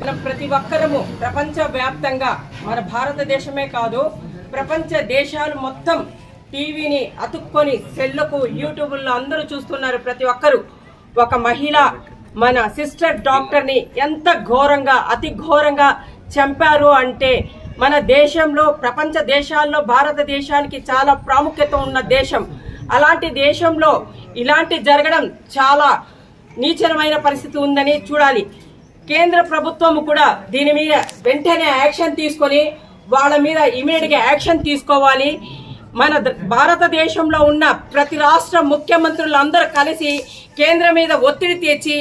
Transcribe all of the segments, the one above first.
మన ప్రతి ఒక్కరము ప్రపంచ వ్యాప్తంగా మన భారతదేశమే కాదు ప్రపంచ దేశాలు మొత్తం టీవీని అతుక్కొని సెల్లకు యూట్యూబ్లో అందరూ చూస్తున్నారు ప్రతి ఒక్కరు. ఒక మహిళ మన సిస్టర్ డాక్టర్ని ఎంత ఘోరంగా అతి ఘోరంగా చంపారు అంటే మన దేశంలో ప్రపంచ దేశాల్లో భారతదేశానికి చాలా ప్రాముఖ్యత ఉన్న దేశం. అలాంటి దేశంలో ఇలాంటి జరగడం చాలా నీచరమైన పరిస్థితి ఉందని చూడాలి. కేంద్ర ప్రభుత్వం కూడా దీని మీద వెంటనే యాక్షన్ తీసుకొని వాళ్ళ మీద ఇమీడియట్గా యాక్షన్ తీసుకోవాలి. మన భారతదేశంలో ఉన్న ప్రతి రాష్ట్ర ముఖ్యమంత్రులు అందరూ కలిసి కేంద్రం మీద ఒత్తిడి తెచ్చి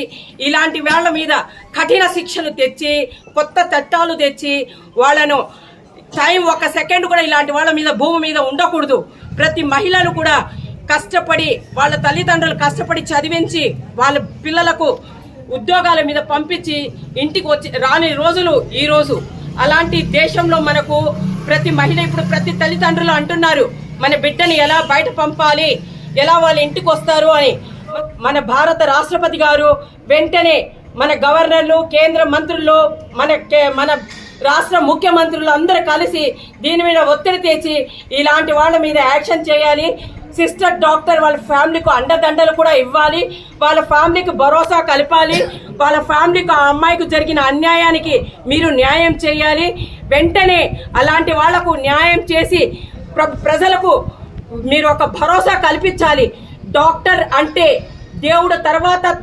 ఇలాంటి వాళ్ళ మీద కఠిన శిక్షలు తెచ్చి కొత్త చట్టాలు తెచ్చి వాళ్ళను టైం ఒక సెకండ్ కూడా ఇలాంటి వాళ్ళ మీద భూమి మీద ఉండకూడదు. ప్రతి మహిళను కూడా కష్టపడి వాళ్ళ తల్లిదండ్రులు కష్టపడి చదివించి వాళ్ళ పిల్లలకు ఉద్యోగాల మీద పంపించి ఇంటికి వచ్చి రాని రోజులు ఈరోజు అలాంటి దేశంలో మనకు ప్రతి మహిళ ఇప్పుడు ప్రతి తల్లిదండ్రులు అంటున్నారు మన బిడ్డని ఎలా బయట పంపాలి? ఎలా వాళ్ళ ఇంటికి వస్తారు? అని. మన భారత రాష్ట్రపతి గారు వెంటనే మన గవర్నర్లు కేంద్ర మంత్రులు మన కే- మన రాష్ట్ర ముఖ్యమంత్రులు అందరూ కలిసి దీని మీద ఒత్తిడి తెచ్చి ఇలాంటి వాళ్ళ మీద యాక్షన్ చేయాలి. సిస్టర్ డాక్టర్ వాళ్ళ ఫ్యామిలీకి అండదండలు కూడా ఇవ్వాలి. వాళ్ళ ఫ్యామిలీకి భరోసా కలపాలి. వాళ్ళ ఫ్యామిలీకి ఆ అమ్మాయికి జరిగిన అన్యాయానికి మీరు న్యాయం చేయాలి. వెంటనే అలాంటి వాళ్ళకు న్యాయం చేసి ప్ర- ప్రజలకు మీరు ఒక భరోసా కల్పించాలి. డాక్టర్ అంటే దేవుడు తర్వాత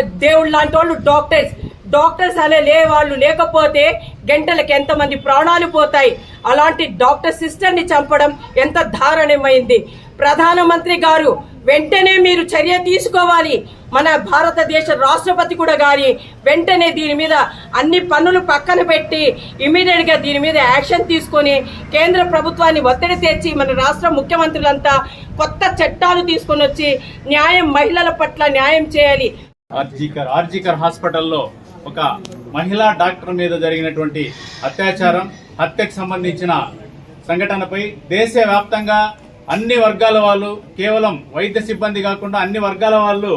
దేవుడు లాంటి వాళ్ళు డాక్టర్స్. డాక్టర్స్ అనే లే వాళ్ళు లేకపోతే గంటలకు ఎంతమంది ప్రాణాలు పోతాయి. అలాంటి డాక్టర్ సిస్టర్ని చంపడం ఎంత దారుణమైంది. ప్రధానమంత్రి గారు వెంటనే మీరు చర్య తీసుకోవాలి. మన భారతదేశ రాష్ట్రపతి కూడా గారి వెంటనే దీని మీద అన్ని పన్నులు పక్కన పెట్టి ఇమీడియట్గా దీని మీద యాక్షన్ తీసుకొని కేంద్ర ప్రభుత్వాన్ని ఒత్తిడి తెచ్చి మన రాష్ట్ర ముఖ్యమంత్రులంతా కొత్త చట్టాలు తీసుకొని వచ్చి న్యాయం మహిళల పట్ల న్యాయం చేయాలి. ఆర్జీకర్ ఆర్జీకర్ హాస్పిటల్లో ఒక మహిళా డాక్టర్ మీద జరిగినటువంటి అత్యాచారం హత్యకు సంబంధించిన సంఘటనపై దేశవ్యాప్తంగా అన్ని వర్గాల వాళ్ళు కేవలం వైద్య సిబ్బంది కాకుండా అన్ని వర్గాల వాళ్ళు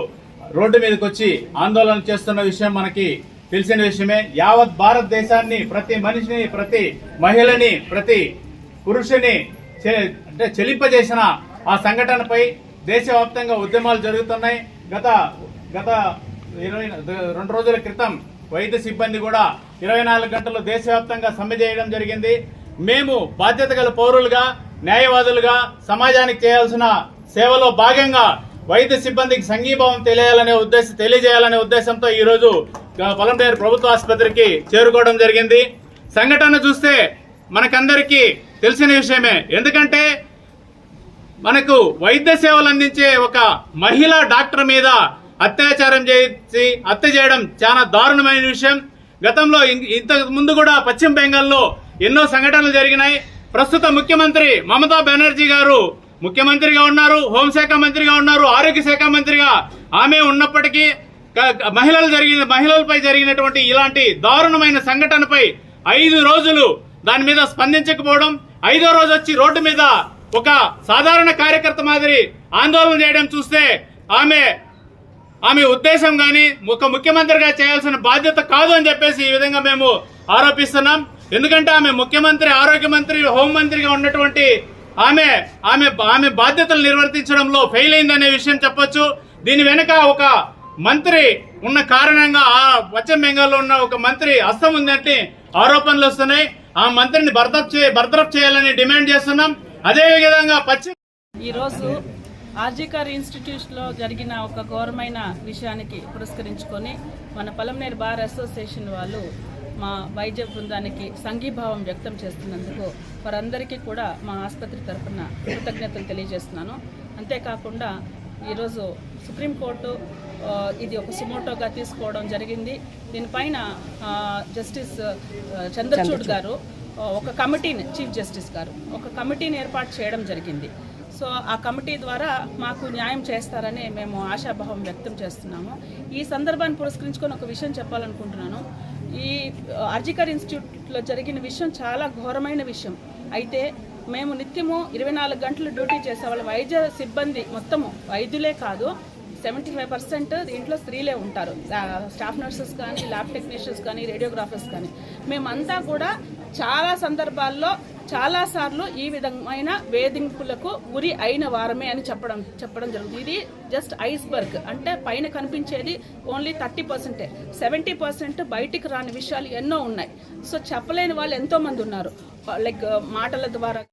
రోడ్డు మీదకి వచ్చి ఆందోళన చేస్తున్న విషయం మనకి తెలిసిన విషయమే. యావత్ భారతదేశాన్ని ప్రతి మనిషిని ప్రతి మహిళని ప్రతి పురుషుని అంటే చెలింపజేసిన ఆ సంఘటనపై దేశవ్యాప్తంగా ఉద్యమాలు జరుగుతున్నాయి. గత గత ఇరవై రెండు రోజుల క్రితం వైద్య సిబ్బంది కూడా ఇరవై నాలుగు గంటలు దేశవ్యాప్తంగా సమ్మె చేయడం జరిగింది. మేము బాధ్యత గల పౌరులుగా న్యాయవాదులుగా సమాజానికి చేయాల్సిన సేవలో భాగంగా వైద్య సిబ్బందికి సంఘీభావం తెలియాలనే ఉద్దేశం తెలియజేయాలనే ఉద్దేశంతో ఈరోజు పొలంపేరు ప్రభుత్వ ఆసుపత్రికి చేరుకోవడం జరిగింది. సంఘటన చూస్తే మనకందరికీ తెలిసిన విషయమే. ఎందుకంటే మనకు వైద్య సేవలు అందించే ఒక మహిళా డాక్టర్ మీద అత్యాచారం చేసి హత్య చేయడం చాలా దారుణమైన విషయం. గతంలో ఇంతకు ముందు కూడా పశ్చిమ బెంగాల్లో ఎన్నో సంఘటనలు జరిగినాయి. ప్రస్తుత ముఖ్యమంత్రి మమతా బెనర్జీ గారు ముఖ్యమంత్రిగా ఉన్నారు హోంశాఖ మంత్రిగా ఉన్నారు ఆరోగ్య శాఖ మంత్రిగా. ఆమె ఉన్నప్పటికీ మహిళలు జరిగిన మహిళలపై జరిగినటువంటి ఇలాంటి దారుణమైన సంఘటనపై ఐదు రోజులు దాని మీద స్పందించకపోవడం ఐదో రోజు వచ్చి రోడ్డు మీద ఒక సాధారణ కార్యకర్త మాదిరి ఆందోళన చేయడం చూస్తే ఆమె ఆమె ఉద్దేశం గాని ఒక ముఖ్యమంత్రిగా చేయాల్సిన బాధ్యత కాదు అని చెప్పేసి ఈ విధంగా మేము ఆరోపిస్తున్నాం. ఎందుకంటే ఆమె ముఖ్యమంత్రి ఆరోగ్య మంత్రి హోంమంత్రిగా ఉన్నటువంటి ఆమె ఆమె ఆమె బాధ్యతలు నిర్వర్తించడంలో ఫెయిల్ అయిందనే విషయం చెప్పొచ్చు. దీని వెనుక ఒక మంత్రి ఉన్న కారణంగా ఆ పశ్చిమ బెంగాల్లో ఉన్న ఒక మంత్రి హస్తం ఉందంటే ఆరోపణలు వస్తున్నాయి. ఆ మంత్రిని బర్తరఫ్ చే బర్తరఫ్ చేయాలని డిమాండ్ చేస్తున్నాం. అదే విధంగా పశ్చిమ ఈరోజు ఆర్జికర్ ఇన్స్టిట్యూట్లో జరిగిన ఒక ఘోరమైన విషయానికి పురస్కరించుకొని మన పలంనేరు బార్ అసోసియేషన్ వాళ్ళు మా వైద్య బృందానికి సంఘీభావం వ్యక్తం చేస్తున్నందుకు వారందరికీ కూడా మా ఆసుపత్రి తరఫున కృతజ్ఞతలు తెలియజేస్తున్నాను. అంతేకాకుండా ఈరోజు సుప్రీంకోర్టు ఇది ఒక సుమోటోగా తీసుకోవడం జరిగింది. దీనిపైన జస్టిస్ చంద్రచూడ్ గారు ఒక కమిటీని చీఫ్ జస్టిస్ గారు ఒక కమిటీని ఏర్పాటు చేయడం జరిగింది. సో ఆ కమిటీ ద్వారా మాకు న్యాయం చేస్తారని మేము ఆశాభావం వ్యక్తం చేస్తున్నాము. ఈ సందర్భాన్ని పురస్కరించుకొని ఒక విషయం చెప్పాలనుకుంటున్నాను. ఈ అర్జికర్ ఇన్స్టిట్యూట్లో జరిగిన విషయం చాలా ఘోరమైన విషయం. అయితే మేము నిత్యము ఇరవై నాలుగు గంటలు డ్యూటీ చేసే వాళ్ళ. వైద్య సిబ్బంది మొత్తము వైద్యులే కాదు సెవెంటీ ఫైవ్ పర్సెంట్ దీంట్లో స్త్రీలే ఉంటారు. స్టాఫ్ నర్సెస్ కానీ ల్యాబ్ టెక్నీషియన్స్ కానీ రేడియోగ్రాఫర్స్ కానీ. మేమంతా కూడా చాలా సందర్భాల్లో చాలా సార్లు ఈ విధమైన వేధింపులకు గురి అయిన వారమే అని చెప్పడం చెప్పడం జరుగుతుంది. ఇది జస్ట్ ఐస్బర్గ్. అంటే పైన కనిపించేది ఓన్లీ థర్టీ పర్సెంటే. సెవెంటీ పర్సెంట్ బయటికి రాని విషయాలు ఎన్నో ఉన్నాయి. సో చెప్పలేని వాళ్ళు ఎంతోమంది ఉన్నారు. లైక్ మాటల ద్వారా